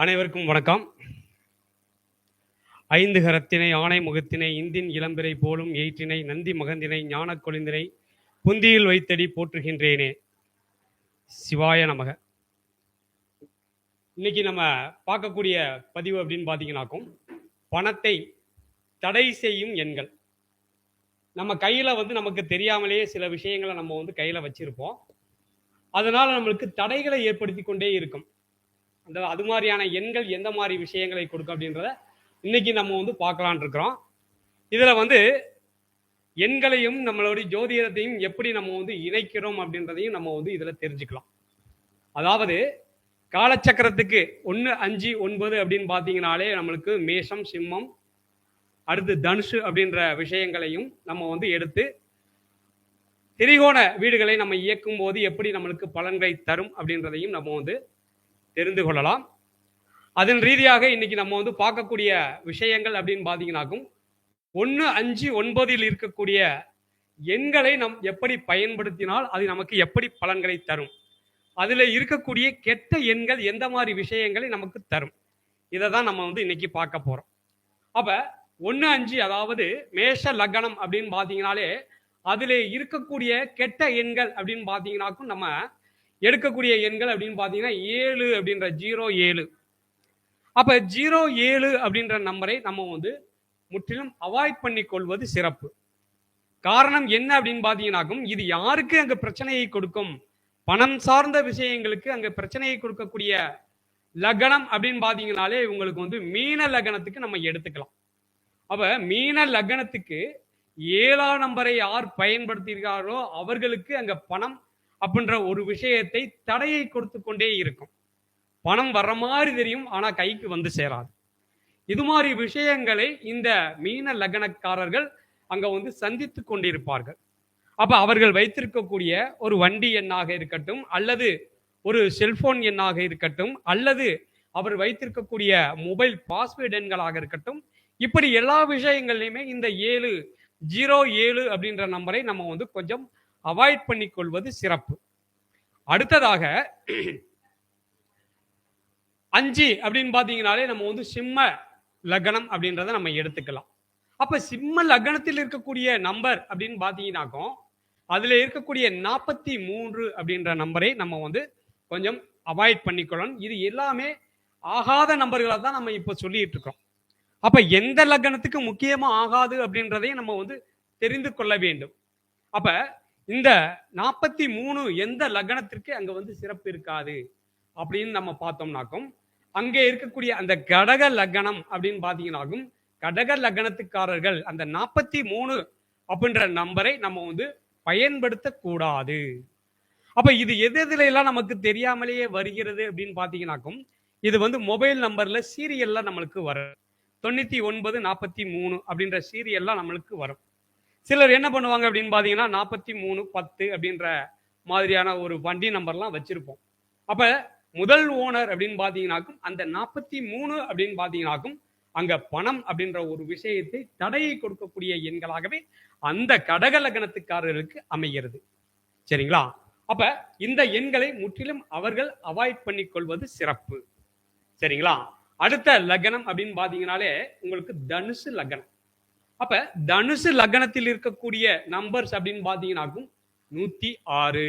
அனைவருக்கும் வணக்கம். ஐந்து கரத்தினை ஆணை முகத்தினை இந்தின் இளம்பிறை போலும் எயிற்றினை நந்தி மகந்தினை ஞான கொழுந்தினை புந்தியில் வைத்தடி போற்றுகின்றேனே. சிவாய நமக. இன்னைக்கு நம்ம பார்க்கக்கூடிய பதிவு அப்படின்னு பார்த்தீங்கன்னாக்கும் பணத்தை தடை செய்யும் எண்கள். நம்ம கையில் வந்து நமக்கு தெரியாமலேயே சில விஷயங்களை நம்ம வந்து கையில் வச்சிருப்போம். அதனால் நம்மளுக்கு தடைகளை ஏற்படுத்தி கொண்டே இருக்கும். அந்த அது மாதிரியான எண்கள் எந்த மாதிரி விஷயங்களை கொடுக்கும் அப்படின்றத இன்னைக்கு நம்ம வந்து பார்க்கலான் இருக்கிறோம். இதில் வந்து எண்களையும் நம்மளுடைய ஜோதிடத்தையும் எப்படி நம்ம வந்து இணைக்கிறோம் அப்படின்றதையும் நம்ம வந்து இதில் தெரிஞ்சுக்கலாம். அதாவது காலச்சக்கரத்துக்கு ஒன்று அஞ்சு ஒன்பது அப்படின்னு பார்த்தீங்கனாலே நம்மளுக்கு மேஷம் சிம்மம் அடுத்து தனுஷு அப்படின்ற விஷயங்களையும் நம்ம வந்து எடுத்து திரிகோண வீடுகளை நம்ம இயக்கும் போது எப்படி நம்மளுக்கு பலன்களை தரும் அப்படின்றதையும் நம்ம வந்து தெரிந்து கொள்ளலாம். அதன் ரீதியாக இன்னைக்கு நம்ம வந்து பார்க்கக்கூடிய விஷயங்கள் அப்படின்னு பார்த்தீங்கன்னாக்கும் ஒன்று அஞ்சு ஒன்பதில் இருக்கக்கூடிய எண்களை நம் எப்படி பயன்படுத்தினால் அது நமக்கு எப்படி பலன்களை தரும். அதில் இருக்கக்கூடிய கெட்ட எண்கள் எந்த மாதிரி விஷயங்களை நமக்கு தரும். இதை தான் நம்ம வந்து இன்னைக்கு பார்க்க போகிறோம் அப்போ ஒன்று அஞ்சு அதாவது மேஷ லக்னம் அப்படின்னு பார்த்தீங்கனாலே அதில் இருக்கக்கூடிய கெட்ட எண்கள் அப்படின்னு பார்த்தீங்கன்னாக்கும் நம்ம எடுக்கக்கூடிய எண்கள் அப்படின்னு பார்த்தீங்கன்னா ஏழு அப்படின்ற ஜீரோ ஏழு. அப்போ ஜீரோ ஏழு அப்படின்ற நம்பரை நம்ம வந்து முற்றிலும் அவாய்ட் பண்ணி கொள்வது சிறப்பு. காரணம் என்ன அப்படின்னு பார்த்தீங்கன்னாக்கும் இது யாருக்கு அங்கே பிரச்சனையை கொடுக்கும்? பணம் சார்ந்த விஷயங்களுக்கு அங்கே பிரச்சனையை கொடுக்கக்கூடிய லக்னம் அப்படின்னு பார்த்தீங்கனாலே உங்களுக்கு வந்து மீன லக்னத்துக்கு நம்ம எடுத்துக்கலாம். அப்போ மீன லக்னத்துக்கு ஏழாம் நம்பரை யார் பயன்படுத்தியிருக்காரோ அவர்களுக்கு அங்கே பணம் அப்படின்ற ஒரு விஷயத்தை தடையை கொடுத்து கொண்டே இருக்கும். பணம் வர்ற மாதிரி தெரியும் ஆனா கைக்கு வந்து சேராது. இது மாதிரி விஷயங்களை இந்த மீன லக்னக்காரர்கள் அங்கே வந்து சந்தித்து கொண்டிருப்பார்கள். அப்போ அவர்கள் வைத்திருக்கக்கூடிய ஒரு வண்டி எண்ணாக இருக்கட்டும் அல்லது ஒரு செல்போன் எண்ணாக இருக்கட்டும் அல்லது அவர் வைத்திருக்கக்கூடிய மொபைல் பாஸ்வேர்டு எண்களாக இருக்கட்டும் இப்படி எல்லா விஷயங்கள்லையுமே இந்த ஏழு ஜீரோ ஏழு அப்படின்ற நம்பரை நம்ம வந்து கொஞ்சம் அவாய்ட் பண்ணிக்கொள்வது சிறப்பு. அடுத்ததாக அஞ்சு அப்படின்னு பார்த்தீங்கனாலே நம்ம வந்து சிம்ம லக்னம் அப்படின்றத நம்ம எடுத்துக்கலாம். அப்ப சிம்ம லக்னத்தில் இருக்கக்கூடிய நம்பர் அப்படின்னு பார்த்தீங்கன்னாக்கும் அதுல இருக்கக்கூடிய நாற்பத்தி மூன்று அப்படின்ற நம்பரை நம்ம வந்து கொஞ்சம் அவாய்ட் பண்ணிக்கொள்ளணும். இது எல்லாமே ஆகாத நம்பர்களை தான் நம்ம இப்போ சொல்லிட்டு இருக்கோம் அப்ப எந்த லக்னத்துக்கு முக்கியமா ஆகாது அப்படின்றதையும் நம்ம வந்து தெரிந்து கொள்ள வேண்டும். அப்ப இந்த நாற்பத்தி மூணு எந்த லக்னத்திற்கு அங்க வந்து சிறப்பு இருக்காது அப்படின்னு நம்ம பார்த்தோம்னாக்கும் அங்கே இருக்கக்கூடிய அந்த கடக லக்னம் அப்படின்னு பார்த்தீங்கன்னாக்கும் கடக லக்னத்துக்காரர்கள் அந்த நாற்பத்தி மூணு அப்படின்ற நம்பரை நம்ம வந்து பயன்படுத்த கூடாது அப்ப இது எது எதுல எல்லாம் நமக்கு தெரியாமலேயே வருகிறது அப்படின்னு பார்த்தீங்கன்னாக்கும் இது வந்து மொபைல் நம்பர்ல சீரியல்ல நம்மளுக்கு வரும். தொண்ணூத்தி ஒன்பது நாற்பத்தி மூணு அப்படின்ற சீரியல்லாம் நம்மளுக்கு வரும். சிலர் என்ன பண்ணுவாங்க அப்படின்னு பார்த்தீங்கன்னா நாற்பத்தி மூணு பத்து அப்படின்ற மாதிரியான ஒரு வண்டி நம்பர்லாம் வச்சிருப்போம். அப்ப முதல் ஓனர் அப்படின்னு பார்த்தீங்கன்னாக்கும் அந்த நாற்பத்தி மூணு அப்படின்னு பார்த்தீங்கன்னாக்கும் அங்க பணம் அப்படின்ற ஒரு விஷயத்தை தடையை கொடுக்கக்கூடிய எண்களாகவே அந்த கடக லக்னத்துக்காரர்களுக்கு அமைகிறது. சரிங்களா? அப்ப இந்த எண்களை முற்றிலும் அவர்கள் அவாய்ட் பண்ணி கொள்வது சிறப்பு. சரிங்களா? அடுத்த லக்னம் அப்படின்னு பாத்தீங்கன்னாலே உங்களுக்கு தனுசு லக்னம். அப்ப தனுசு லக்னத்தில் இருக்கக்கூடிய நம்பர்ஸ் அப்படின்னு பாத்தீங்கன்னாக்கும் நூத்தி ஆறு.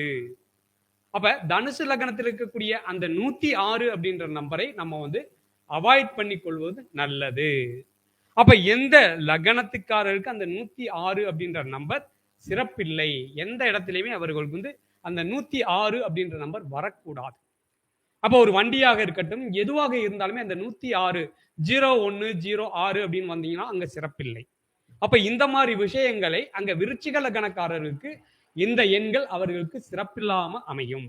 அப்ப தனுசு லக்னத்தில் இருக்கக்கூடிய அந்த நூத்தி ஆறு அப்படின்ற நம்பரை நம்ம வந்து அவாய்ட் பண்ணி கொள்வது நல்லது. அப்ப எந்த லக்னத்துக்காரருக்கு அந்த நூத்தி ஆறு அப்படின்ற நம்பர் சிறப்பில்லை? எந்த இடத்துலையுமே அவர்களுக்கு வந்து அந்த நூத்தி ஆறு அப்படின்ற நம்பர் வரக்கூடாது. அப்போ ஒரு வண்டியாக இருக்கட்டும் எதுவாக இருந்தாலுமே அந்த நூத்தி ஆறு ஜீரோ ஒன்னு ஜீரோ ஆறு அப்படின்னு வந்தீங்கன்னா அங்க சிறப்பில்லை. அப்ப இந்த மாதிரி விஷயங்களை அங்க விருச்சிக லக்னக்காரர்களுக்கு இந்த எண்கள் அவர்களுக்கு சிறப்பில்லாம அமையும்.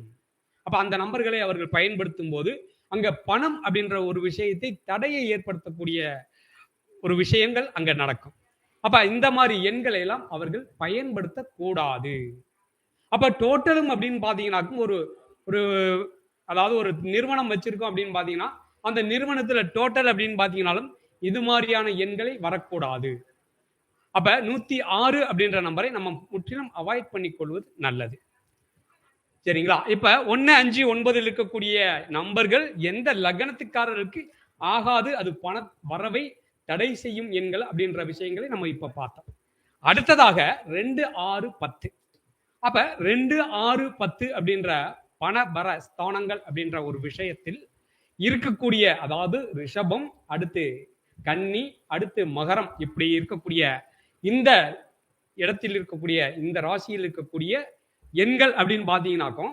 அப்ப அந்த நம்பர்களை அவர்கள் பயன்படுத்தும் போது அங்க பணம் அப்படின்ற ஒரு விஷயத்தை தடையை ஏற்படுத்தக்கூடிய ஒரு விஷயங்கள் அங்க நடக்கும். அப்ப இந்த மாதிரி எண்களை எல்லாம் அவர்கள் பயன்படுத்த கூடாது அப்ப டோட்டலும் அப்படின்னு பாத்தீங்கன்னாக்கும் ஒரு ஒரு அதாவது ஒரு நிறுவனம் வச்சிருக்கோம் அப்படின்னு பாத்தீங்கன்னா அந்த நிறுவனத்துல டோட்டல் அப்படின்னு பாத்தீங்கன்னாலும் இது மாதிரியான எண்களை வரக்கூடாது. அப்ப நூத்தி ஆறு அப்படின்ற நம்பரை நம்ம முற்றிலும் அவாய்ட் பண்ணி கொள்வது நல்லது. சரிங்களா? இப்ப ஒன்னு அஞ்சு ஒன்பதில் இருக்கக்கூடிய நம்பர்கள் எந்த லக்னத்துக்காரருக்கு ஆகாது அது பண வரவை தடை செய்யும் எண்கள் அப்படின்ற விஷயங்களை நம்ம இப்ப பார்த்தோம். அடுத்ததாக ரெண்டு ஆறு பத்து. அப்ப ரெண்டு ஆறு பத்து அப்படின்ற பண பர ஸ்தானங்கள் அப்படின்ற ஒரு விஷயத்தில் இருக்கக்கூடிய அதாவது ரிஷபம் அடுத்து கன்னி அடுத்து மகரம் இப்படி இருக்கக்கூடிய இந்த இடத்தில் இருக்கக்கூடிய இந்த ராசியில் இருக்கக்கூடிய எண்கள் அப்படின்னு பார்த்தீங்கன்னாக்கும்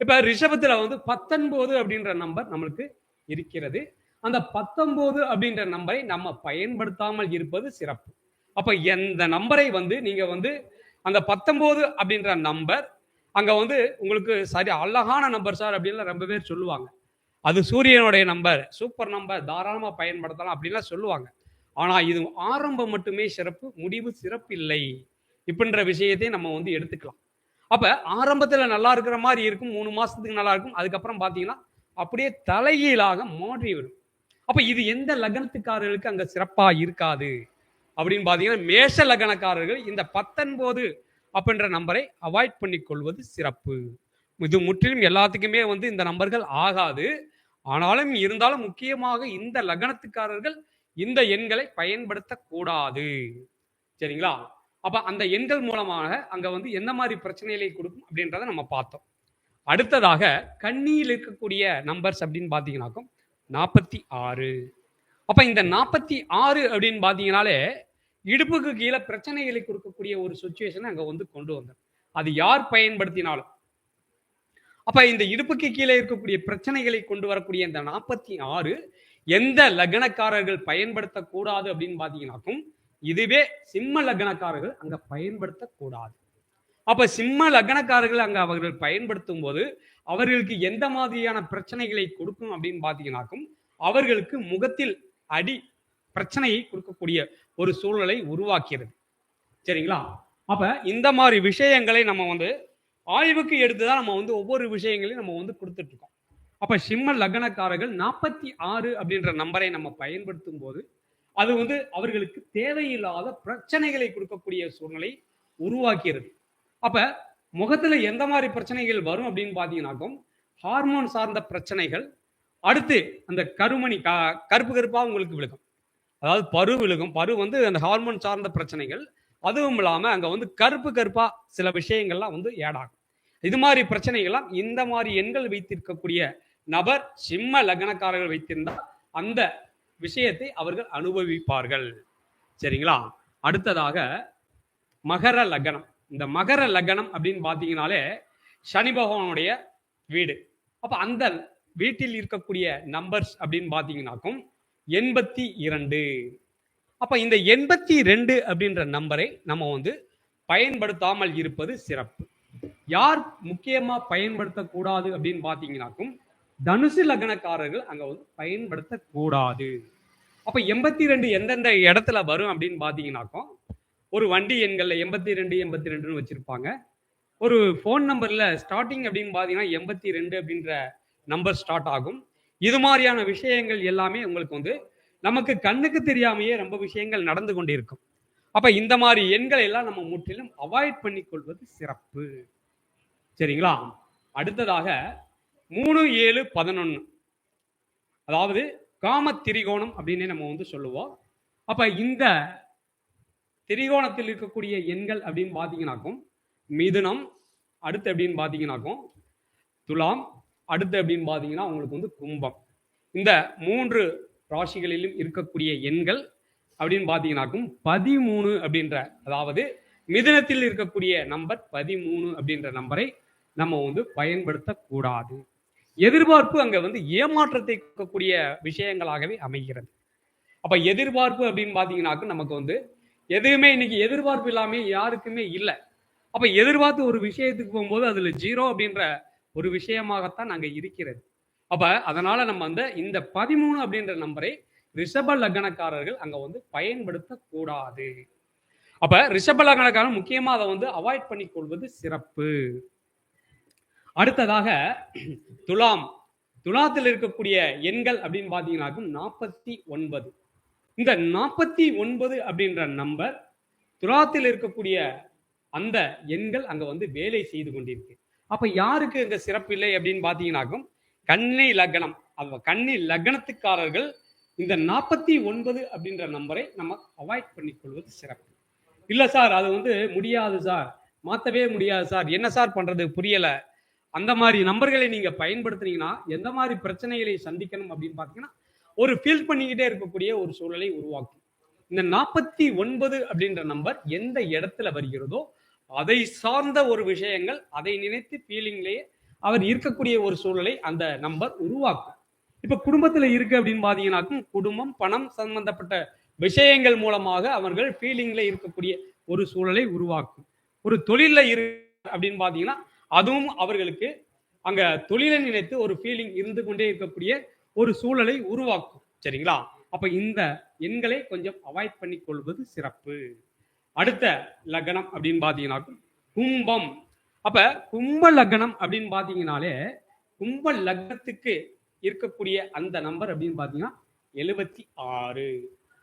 இப்போ ரிஷபத்தில் வந்து பத்தொன்பது அப்படின்ற நம்பர் நம்மளுக்கு இருக்கிறது. அந்த பத்தொன்பது அப்படின்ற நம்பரை நம்ம பயன்படுத்தாமல் இருப்பது சிறப்பு. அப்போ எந்த நம்பரை வந்து நீங்கள் வந்து அந்த பத்தொன்பது அப்படின்ற நம்பர் அங்கே வந்து உங்களுக்கு சரி அழகான நம்பர் சார் அப்படின்னு ரொம்ப பேர் சொல்லுவாங்க. அது சூரியனுடைய நம்பர் சூப்பர் நம்பர் தாராளமாக பயன்படுத்தலாம் அப்படின்லாம் சொல்லுவாங்க. ஆனால் இது ஆரம்பம் மட்டுமே சிறப்பு முடிவு சிறப்பு இல்லை இப்படின்ற விஷயத்தை நம்ம வந்து எடுத்துக்கலாம். அப்போ ஆரம்பத்தில் நல்லா இருக்கிற மாதிரி இருக்கும் மூணு மாதத்துக்கு நல்லா இருக்கும் அதுக்கப்புறம் பார்த்தீங்கன்னா அப்படியே தலைகீழாக மாறிவிடும் அப்போ இது எந்த லக்னத்துக்காரர்களுக்கு அங்கே சிறப்பாக இருக்காது? அப்படின்னு பார்த்தீங்கன்னா மேஷ லக்னக்காரர்கள் இந்த பத்தொன்பது அப்படின்ற நம்பரை அவாய்ட் பண்ணி கொள்வது சிறப்பு. இது முற்றிலும் எல்லாத்துக்குமே வந்து இந்த நம்பர்கள் ஆகாது. ஆனாலும் இருந்தாலும் முக்கியமாக இந்த லக்னத்துக்காரர்கள் இந்த எண்களை பயன்படுத்தக்கூடாது. சரிங்களா? அப்ப அந்த எண்கள் மூலமாக அங்க வந்து எந்த மாதிரி பிரச்சனைகளை கொடுக்கும் அப்படின்றத நம்ம பார்த்தோம். அடுத்ததாக கண்ணியில் இருக்கக்கூடிய நம்பர்ஸ் அப்படின்னு பார்த்தீங்கன்னாக்கும் நாற்பத்தி ஆறு. அப்ப இந்த நாற்பத்தி ஆறு அப்படின்னு பார்த்தீங்கனாலே இடுப்புக்கு கீழே பிரச்சனைகளை கொடுக்கக்கூடிய ஒரு சுச்சுவேஷனை அங்க வந்து கொண்டு வந்தோம் அது யார் பயன்படுத்தினாலும். அப்ப இந்த இடுப்புக்கு கீழே இருக்கக்கூடிய பிரச்சனைகளை கொண்டு வரக்கூடிய இந்த நாற்பத்தி ஆறு எந்த லக்னக்காரர்கள் பயன்படுத்தக்கூடாது அப்படின்னு பார்த்தீங்கன்னாக்கும் இதுவே சிம்ம லக்னக்காரர்கள் அங்க பயன்படுத்தக்கூடாது. அப்ப சிம்ம லக்னக்காரர்கள் அங்க அவர்கள் பயன்படுத்தும் போது அவர்களுக்கு எந்த மாதிரியான பிரச்சனைகளை கொடுக்கும் அப்படின்னு பார்த்தீங்கன்னாக்கும் அவர்களுக்கு முகத்தில் அடி பிரச்சனையை கொடுக்கக்கூடிய ஒரு சூழலை உருவாக்கிறது சரிங்களா? அப்ப இந்த மாதிரி விஷயங்களை நம்ம வந்து ஆய்வுக்கு எடுத்துதான் நம்ம வந்து ஒவ்வொரு விஷயங்களையும் நம்ம வந்து கொடுத்துட்டு இருக்கோம். அப்ப சிம்ம லக்னக்காரர்கள் நாற்பத்தி ஆறு அப்படின்ற நம்பரை நம்ம பயன்படுத்தும் போது அது வந்து அவர்களுக்கு தேவையில்லாத பிரச்சனைகளை கொடுக்கக்கூடிய சூழ்நிலை உருவாக்கிறது. அப்ப முகத்துல எந்த மாதிரி பிரச்சனைகள் வரும் அப்படின்னு பாத்தீங்கன்னாக்கும் ஹார்மோன் சார்ந்த பிரச்சனைகள் அடுத்து அந்த கருமணி கா கருப்பு கருப்பா உங்களுக்கு விழுகும். அதாவது பரு விழுகும். பரு வந்து அந்த ஹார்மோன் சார்ந்த பிரச்சனைகள். அதுவும் இல்லாம அங்க வந்து கருப்பு கருப்பா சில விஷயங்கள்லாம் வந்து ஏடாகும் இது மாதிரி பிரச்சனைகள்லாம் இந்த மாதிரி எண்கள் வைத்திருக்கக்கூடிய நபர் சிம்ம லக்னக்காரர்கள் வைத்திருந்தால் அந்த விஷயத்தை அவர்கள் அனுபவிப்பார்கள். சரிங்களா? அடுத்ததாக மகர லக்னம். இந்த மகர லக்னம் அப்படின்னு பார்த்தீங்கனாலே சனி பகவானுடைய வீடு. அப்போ அந்த வீட்டில் இருக்கக்கூடிய நம்பர்ஸ் அப்படின்னு பார்த்தீங்கன்னாக்கும் எண்பத்தி இரண்டு. அப்போ இந்த எண்பத்தி ரெண்டு அப்படின்ற நம்பரை நம்ம வந்து பயன்படுத்தாமல் இருப்பது சிறப்பு. யார் முக்கியமாக பயன்படுத்தக்கூடாது அப்படின்னு பார்த்தீங்கன்னாக்கும் தனுசு லக்னக்காரர்கள் அங்க வந்து பயன்படுத்தக்கூடாது. அப்ப எண்பத்தி ரெண்டு எந்தெந்த இடத்துல வரும் அப்படின்னு பாத்தீங்கன்னாக்கோ ஒரு வண்டி எண்கள்ல எண்பத்தி ரெண்டு எண்பத்தி ரெண்டுன்னு வச்சிருப்பாங்க. ஒரு ஃபோன் நம்பர்ல ஸ்டார்டிங் அப்படின்னு பார்த்தீங்கன்னா எண்பத்தி ரெண்டு அப்படின்ற நம்பர் ஸ்டார்ட் ஆகும். இது மாதிரியான விஷயங்கள் எல்லாமே உங்களுக்கு வந்து நமக்கு கண்ணுக்கு தெரியாமையே ரொம்ப விஷயங்கள் நடந்து கொண்டு இருக்கும் அப்ப இந்த மாதிரி எண்களை எல்லாம் நம்ம முற்றிலும் அவாய்ட் பண்ணி கொள்வது சிறப்பு. சரிங்களா? அடுத்ததாக மூணு ஏழு பதினொன்று அதாவது காம திரிகோணம் அப்படின்னே நம்ம வந்து சொல்லுவோம். அப்போ இந்த திரிகோணத்தில் இருக்கக்கூடிய எண்கள் அப்படின்னு பார்த்தீங்கன்னாக்கும் மிதுனம் அடுத்து அப்படின்னு பார்த்தீங்கன்னாக்கும் துலாம் அடுத்து அப்படின்னு பார்த்தீங்கன்னா உங்களுக்கு வந்து கும்பம். இந்த மூன்று ராசிகளிலும் இருக்கக்கூடிய எண்கள் அப்படின்னு பார்த்தீங்கன்னாக்கும் பதிமூணு அப்படின்ற அதாவது மிதுனத்தில் இருக்கக்கூடிய நம்பர் பதிமூணு அப்படின்ற நம்பரை நம்ம வந்து பயன்படுத்தக்கூடாது. எதிர்பார்ப்பு அங்க வந்து ஏமாற்றத்தை கொடுக்கக்கூடிய விஷயங்களாகவே அமைகிறது. அப்ப எதிர்பார்ப்பு அப்படின்னு பார்த்தீங்கன்னாக்கும் நமக்கு வந்து எதுவுமே இன்னைக்கு எதிர்பார்ப்பு இல்லாமல் யாருக்குமே இல்லை. அப்ப எதிர்பார்த்து ஒரு விஷயத்துக்கு போகும்போது அதுல ஜீரோ அப்படின்ற ஒரு விஷயமாகத்தான் அங்க இருக்கிறது. அப்ப அதனால நம்ம வந்து இந்த பதிமூணு அப்படின்ற நம்பரை ரிஷப லக்னக்காரர்கள் அங்க வந்து பயன்படுத்த கூடாது அப்ப ரிஷப லக்னக்காரன் முக்கியமா அதை வந்து அவாய்ட் பண்ணி கொள்வது சிறப்பு. அடுத்ததாக துலாம். துலாத்தில் இருக்கக்கூடிய எண்கள் அப்படின்னு பார்த்தீங்கன்னாக்கும் நாற்பத்தி ஒன்பது. இந்த நாற்பத்தி ஒன்பது அப்படின்ற நம்பர் துலாத்தில் இருக்கக்கூடிய அந்த எண்கள் அங்க வந்து வேலை செய்து கொண்டிருக்கு. அப்ப யாருக்கு இந்த சிறப்பு இல்லை அப்படின்னு பார்த்தீங்கன்னாக்கும் கண்ணை லக்னம். அது கண்ணி லக்னத்துக்காரர்கள் இந்த நாற்பத்தி ஒன்பது அப்படின்ற நம்பரை நம்ம அவாய்ட் பண்ணிக்கொள்வது சிறப்பு. இல்லை சார் அது வந்து முடியாது சார். மாற்றவே முடியாது சார். என்ன சார் பண்ணுறது புரியலை. அந்த மாதிரி நம்பர்களை நீங்க பயன்படுத்துனீங்கன்னா எந்த மாதிரி பிரச்சனைகளை சந்திக்கணும் அப்படின்னு பாத்தீங்கன்னா ஒரு ஃபீல் பண்ணிக்கிட்டே இருக்கக்கூடிய ஒரு சூழலை உருவாக்கும். இந்த நாற்பத்தி ஒன்பது அப்படின்ற நம்பர் எந்த இடத்துல வருகிறதோ அதை சார்ந்த ஒரு விஷயங்கள் அதை நினைத்து ஃபீலிங்லேயே அவர் இருக்கக்கூடிய ஒரு சூழலை அந்த நம்பர் உருவாக்கும். இப்ப குடும்பத்துல இருக்கு அப்படின்னு பாத்தீங்கன்னாக்கும் குடும்பம் பணம் சம்பந்தப்பட்ட விஷயங்கள் மூலமாக அவர்கள் ஃபீலிங்ல இருக்கக்கூடிய ஒரு சூழலை உருவாக்கும். ஒரு தொழில இரு அப்படின்னு பாத்தீங்கன்னா அதுவும் அவர்களுக்கு அங்க தொழிலை நினைத்து ஒரு ஃபீலிங் இருந்து கொண்டே இருக்கக்கூடிய ஒரு சூழலை உருவாக்கும். சரிங்களா? அப்ப இந்த எண்களை கொஞ்சம் அவாய்ட் பண்ணி கொள்வது சிறப்பு. அடுத்த லக்னம் அப்படின்னு பாத்தீங்கன்னாக்கும் கும்பம். அப்ப கும்ப லக்னம் அப்படின்னு பாத்தீங்கன்னாலே கும்ப லக்னத்துக்கு இருக்கக்கூடிய அந்த நம்பர் அப்படின்னு பாத்தீங்கன்னா எழுபத்தி ஆறு.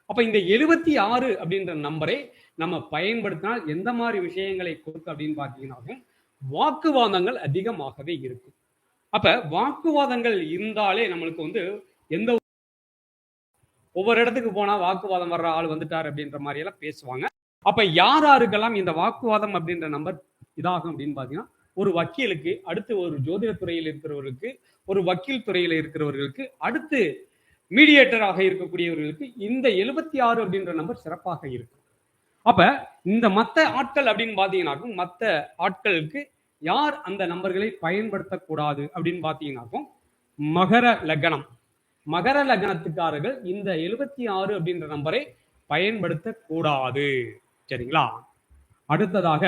அப்ப இந்த எழுபத்தி ஆறு அப்படின்ற நம்பரை நம்ம பயன்படுத்தினால் எந்த மாதிரி விஷயங்களை கொடுக்கு அப்படின்னு பாத்தீங்கன்னாக்கும் வாக்குவாதங்கள் அதிகமாகவே இருக்கும். அப்ப வாக்குவாதங்கள் இருந்தாலே நம்மளுக்கு வந்து எந்த ஒவ்வொரு இடத்துக்கு போனா வாக்குவாதம் வர்ற ஆள் வந்துட்டார் அப்படின்ற மாதிரி எல்லாம் பேசுவாங்க. அப்ப யார் யாருக்கெல்லாம் இந்த வாக்குவாதம் அப்படின்ற நம்பர் இதாகும் அப்படின்னு பாத்தீங்கன்னா ஒரு வக்கீலுக்கு அடுத்து ஒரு ஜோதிட துறையில் இருக்கிறவர்களுக்கு ஒரு வக்கீல் துறையில இருக்கிறவர்களுக்கு அடுத்து மீடியேட்டராக இருக்கக்கூடியவர்களுக்கு இந்த எழுபத்தி ஆறு அப்படின்ற நம்பர் சிறப்பாக இருக்கும். அப்ப இந்த மத்த ஆட்கள் அப்படின்னு பார்த்தீங்கன்னாக்கும் மத்த ஆட்களுக்கு யார் அந்த நம்பர்களை பயன்படுத்தக்கூடாது அப்படின்னு பார்த்தீங்கன்னாக்கும் மகர லக்னம். மகர லக்னத்துக்காரர்கள் இந்த எழுபத்தி ஆறு அப்படின்ற நம்பரை பயன்படுத்தக்கூடாது. சரிங்களா? அடுத்ததாக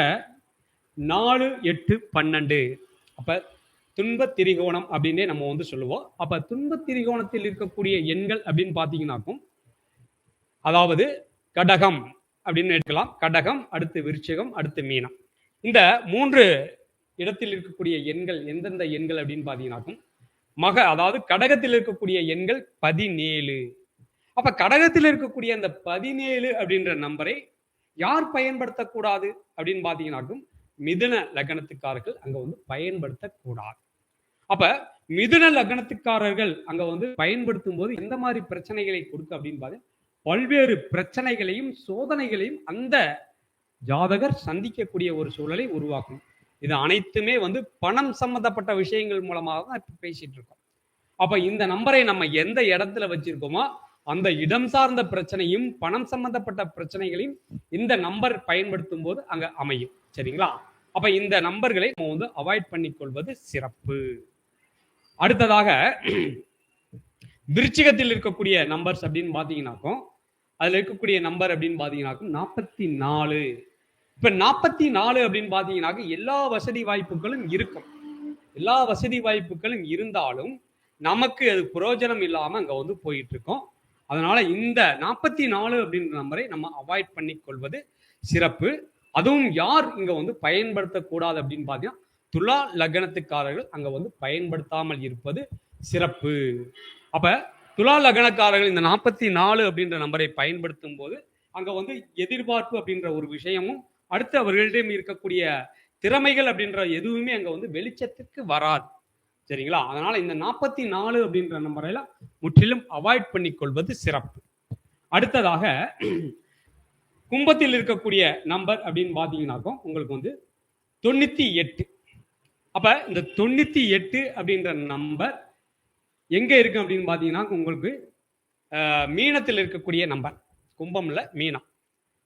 நாலு எட்டு பன்னெண்டு. அப்ப துன்ப திரிகோணம் அப்படின்னே நம்ம வந்து சொல்லுவோம். அப்ப துன்ப திரிகோணத்தில் இருக்கக்கூடிய எண்கள் அப்படின்னு பாத்தீங்கன்னாக்கும் அதாவது கடகம். அப்படின்னு எடுக்கலாம் கடகம் அடுத்து விருச்சகம் அடுத்து மீனம். இந்த மூன்று இடத்தில் இருக்கக்கூடிய எண்கள் எந்தெந்த எண்கள் அப்படின்னு பார்த்தீங்கன்னாக்கும் மக அதாவது கடகத்தில் இருக்கக்கூடிய எண்கள் பதினேழு. அப்ப கடகத்தில் இருக்கக்கூடிய அந்த பதினேழு அப்படின்ற நம்பரை யார் பயன்படுத்தக்கூடாது அப்படின்னு பாத்தீங்கன்னாக்கும் மிதுன லக்னத்துக்காரர்கள் அங்க வந்து பயன்படுத்தக்கூடாது. அப்ப மிதுன லக்னத்துக்காரர்கள் அங்க வந்து பயன்படுத்தும் போது எந்த மாதிரி பிரச்சனைகளை கொடுக்கு அப்படின்னு பாத்தீங்கன்னா பல்வேறு பிரச்சனைகளையும் சோதனைகளையும் அந்த ஜாதகர் சந்திக்கக்கூடிய ஒரு சூழலை உருவாக்கும் இது அனைத்துமே வந்து பணம் சம்பந்தப்பட்ட விஷயங்கள் மூலமாக தான் இப்போ பேசிட்டு இருக்கோம். அப்ப இந்த நம்பரை நம்ம எந்த இடத்துல வச்சிருக்கோமோ அந்த இடம் சார்ந்த பிரச்சனையும் பணம் சம்பந்தப்பட்ட பிரச்சனைகளையும் இந்த நம்பர் பயன்படுத்தும் போது அங்க அமையும். சரிங்களா? அப்ப இந்த நம்பர்களை நம்ம வந்து அவாய்ட் பண்ணிக்கொள்வது சிறப்பு. அடுத்ததாக விருச்சிகத்தில் இருக்கக்கூடிய நம்பர்ஸ் அப்படின்னு பாத்தீங்கன்னாக்கும் அதுல இருக்கக்கூடிய நம்பர் அப்படின்னு பாத்தீங்கன்னாக்கும் நாற்பத்தி நாலு இப்ப நாற்பத்தி நாலு அப்படின்னு பாத்தீங்கன்னாக்க எல்லா வசதி வாய்ப்புகளும் இருக்கும். எல்லா வசதி வாய்ப்புகளும் இருந்தாலும் நமக்கு அது பிரயோஜனம் இல்லாம அங்க வந்து போயிட்டு இருக்கோம் அதனால இந்த நாற்பத்தி நாலு அப்படின்ற நம்பரை நம்ம அவாய்ட் பண்ணி கொள்வது சிறப்பு. அதுவும் யார் இங்க வந்து பயன்படுத்தக்கூடாது அப்படின்னு பாத்தீங்கன்னா துலா லக்னத்துக்காரர்கள் அங்க வந்து பயன்படுத்தாமல் இருப்பது சிறப்பு. அப்ப துலா லக்னக்காரர்கள் இந்த நாற்பத்தி நாலு அப்படின்ற நம்பரை பயன்படுத்தும் போது அங்கே வந்து எதிர்பார்ப்பு அப்படின்ற ஒரு விஷயமும் அடுத்து அவர்களிடம் இருக்கக்கூடிய திறமைகள் அப்படின்ற எதுவுமே அங்கே வந்து வெளிச்சத்துக்கு வராது. சரிங்களா? அதனால இந்த நாற்பத்தி நாலு அப்படின்ற நம்பரையெல்லாம் முற்றிலும் அவாய்ட் பண்ணி கொள்வது சிறப்பு. அடுத்ததாக கும்பத்தில் இருக்கக்கூடிய நம்பர் அப்படின்னு பார்த்தீங்கன்னாக்கும் உங்களுக்கு வந்து தொண்ணூற்றி எட்டு. அப்போ இந்த தொண்ணூற்றி எட்டு அப்படின்ற நம்பர் எங்கே இருக்கு அப்படின்னு பார்த்தீங்கன்னா உங்களுக்கு மீனத்தில் இருக்கக்கூடிய நம்பர். கும்பமில் மீனம்.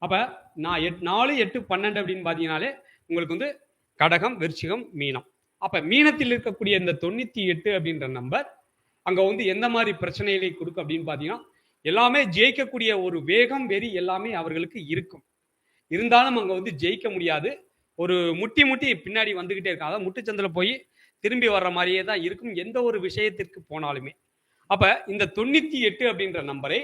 அப்போ நான் எட் நாலு எட்டு பன்னெண்டு அப்படின்னு பார்த்தீங்கனாலே உங்களுக்கு வந்து கடகம் விருச்சிகம் மீனம். அப்போ மீனத்தில் இருக்கக்கூடிய இந்த தொண்ணூற்றி எட்டு அப்படின்ற நம்பர் அங்கே வந்து எந்த மாதிரி பிரச்சனைகளை கொடுக்கும் அப்படின்னு பார்த்தீங்கன்னா எல்லாமே ஜெயிக்கக்கூடிய ஒரு வேகம் வெறி எல்லாமே அவர்களுக்கு இருக்கும். இருந்தாலும் அங்கே வந்து ஜெயிக்க முடியாது. ஒரு முட்டி முட்டி பின்னாடி வந்துக்கிட்டே இருக்கும் அதாவது முட்டுச்சந்தில போய் திரும்பி வர்ற மாதிரியே தான் இருக்கும் எந்த ஒரு விஷயத்திற்கு போனாலுமே. அப்போ இந்த தொண்ணூத்தி எட்டு அப்படின்ற நம்பரை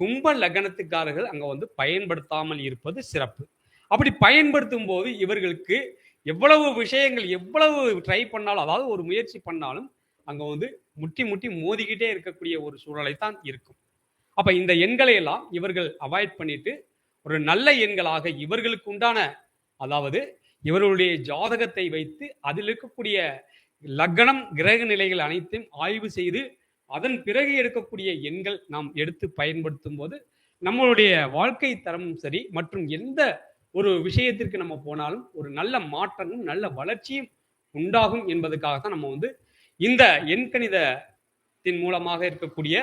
கும்ப லக்னத்துக்காரர்கள் அங்கே வந்து பயன்படுத்தாமல் இருப்பது சிறப்பு. அப்படி பயன்படுத்தும் போது இவர்களுக்கு எவ்வளவு விஷயங்கள் எவ்வளவு ட்ரை பண்ணாலும் அதாவது ஒரு முயற்சி பண்ணாலும் அங்கே வந்து முட்டி முட்டி மோதிக்கிட்டே இருக்கக்கூடிய ஒரு சூழலை தான் இருக்கும். அப்போ இந்த எண்களை எல்லாம் இவர்கள் அவாய்ட் பண்ணிட்டு ஒரு நல்ல எண்களாக இவர்களுக்கு உண்டான அதாவது இவர்களுடைய ஜாதகத்தை வைத்து அதில் இருக்கக்கூடிய லக்னம் கிரக நிலைகள் அனைத்தையும் ஆய்வு செய்து அதன் பிறகு எடுக்கக்கூடிய எண்கள் நாம் எடுத்து பயன்படுத்தும் போது நம்மளுடைய வாழ்க்கை தரமும் சரி மற்றும் எந்த ஒரு விஷயத்திற்கு நம்ம போனாலும் ஒரு நல்ல மாற்றமும் நல்ல வளர்ச்சியும் உண்டாகும் என்பதுக்காக தான் நம்ம வந்து இந்த எண்கணிதத்தின் மூலமாக இருக்கக்கூடிய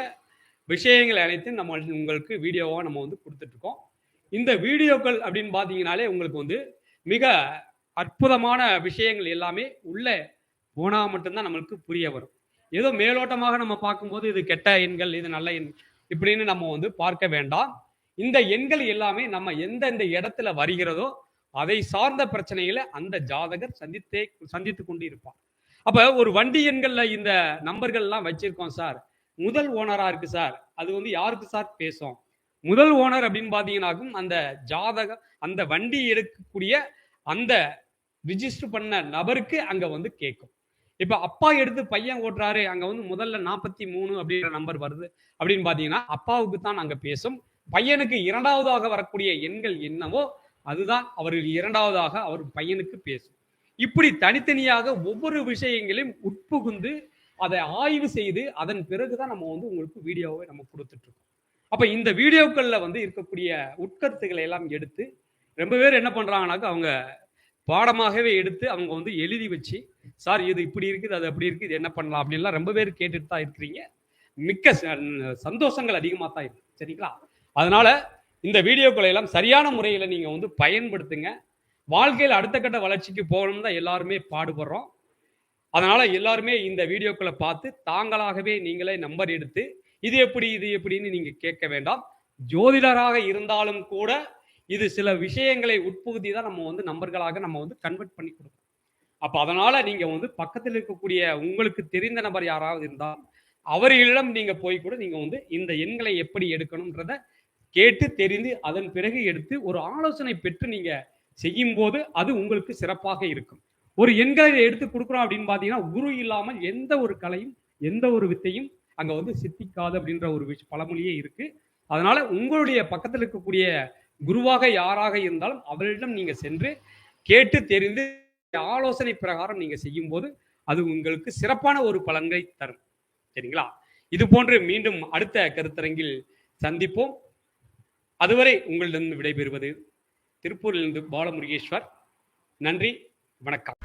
விஷயங்கள் அனைத்தையும் நம்ம உங்களுக்கு வீடியோவாக நம்ம வந்து கொடுத்துட்ருக்கோம். இந்த வீடியோக்கள் அப்படின்னு பார்த்தீங்கனாலே உங்களுக்கு வந்து மிக அற்புதமான விஷயங்கள் எல்லாமே உள்ள போனால் மட்டும்தான் நம்மளுக்கு புரிய வரும். ஏதோ மேலோட்டமாக நம்ம பார்க்கும்போது இது கெட்ட எண்கள் இது நல்ல எண் இப்படின்னு நம்ம வந்து பார்க்க வேண்டாம். இந்த எண்கள் எல்லாமே நம்ம எந்தெந்த இடத்துல வருகிறதோ அதை சார்ந்த பிரச்சனைகளை அந்த ஜாதகர் சந்தித்தே சந்தித்து கொண்டு இருப்பார். அப்ப ஒரு வண்டி எண்கள்ல இந்த நம்பர்கள் எல்லாம் வச்சிருக்கோம் சார். முதல் ஓனரா இருக்கு சார். அது வந்து யாருக்கு சார்? பேசும் முதல் ஓனர் அப்படின்னு பாத்தீங்கன்னாக்கும் அந்த ஜாதகம் அந்த வண்டி எடுக்கக்கூடிய அந்த ரிஜிஸ்டர் பண்ண நபருக்கு அங்க வந்து கேட்கும். இப்ப அப்பா எடுத்து பையன் ஓட்டுறாரு அங்க வந்து முதல்ல நாற்பத்தி மூணு அப்படின்ற நம்பர் வருது. அப்படின்னு பாத்தீங்கன்னா அப்பாவுக்கு தான் அங்கே பேசும். பையனுக்கு இரண்டாவதாக வரக்கூடிய எண்கள் என்னவோ அதுதான் அவர்கள் இரண்டாவதாக அவர் பையனுக்கு பேசும். இப்படி தனித்தனியாக ஒவ்வொரு விஷயங்களையும் உட்புகுந்து அதை ஆய்வு செய்து அதன் பிறகுதான் நம்ம வந்து உங்களுக்கு வீடியோவை நம்ம கொடுத்துட்டு இருக்கோம் அப்ப இந்த வீடியோக்கள்ல வந்து இருக்கக்கூடிய உட்கருத்துக்களை எல்லாம் எடுத்து ரொம்ப பேர் என்ன பண்றாங்கனாக்கா அவங்க பாடமாகவே எடுத்து அவங்க வந்து எழுதி வச்சு சார் இது இப்படி இருக்குது அது அப்படி இருக்குது இது என்ன பண்ணலாம்? அப்படின்லாம் ரொம்ப பேர் கேட்டுட்டு தான் இருக்கிறீங்க. மிக்க ச- சந்தோஷங்கள் அதிகமாக தான் இருக்கு. சரிங்களா? அதனால இந்த வீடியோக்களை எல்லாம் சரியான முறையில் நீங்கள் வந்து பயன்படுத்துங்க. வாழ்க்கையில் அடுத்த கட்ட வளர்ச்சிக்கு போகணும் தான் எல்லாருமே பாடுபடுறோம். அதனால் எல்லாருமே இந்த வீடியோக்களை பார்த்து தாங்களாகவே நீங்களே நம்பர் எடுத்து இது எப்படி இது எப்படின்னு நீங்கள் கேட்க வேண்டாம். ஜோதிடராக இருந்தாலும் கூட இது சில விஷயங்களை உட்புகுதி தான் நம்ம வந்து நம்பர்களாக நம்ம வந்து கன்வெர்ட் பண்ணி கொடுக்கணும். அப்போ அதனால நீங்கள் வந்து பக்கத்தில் இருக்கக்கூடிய உங்களுக்கு தெரிந்த நபர் யாராவது இருந்தால் அவர்களிடம் நீங்கள் போய் கூட நீங்கள் வந்து இந்த எண்களை எப்படி எடுக்கணுன்றத கேட்டு தெரிந்து அதன் பிறகு எடுத்து ஒரு ஆலோசனை பெற்று நீங்கள் செய்யும் போது அது உங்களுக்கு சிறப்பாக இருக்கும். ஒரு எண்களை எடுத்து கொடுக்குறோம் அப்படின்னு பார்த்தீங்கன்னா குரு இல்லாமல் எந்த ஒரு கலையும் எந்த ஒரு வித்தையும் அங்கே வந்து சித்திக்காது அப்படின்ற ஒரு விஷ பழமொழியே இருக்குது அதனால உங்களுடைய பக்கத்தில் இருக்கக்கூடிய குருவாக யாராக இருந்தாலும் அவரிடம் நீங்க சென்று கேட்டு தெரிந்து ஆலோசனை பிரகாரம் நீங்க செய்யும் போது அது உங்களுக்கு சிறப்பான ஒரு பலன்களை தரும். சரிங்களா? இது போன்று மீண்டும் அடுத்த கருத்தரங்கில் சந்திப்போம். அதுவரை உங்களிடம் விடைபெறுவது திருப்பூரிலிருந்து பாலமுருகேஸ்வர். நன்றி வணக்கம்.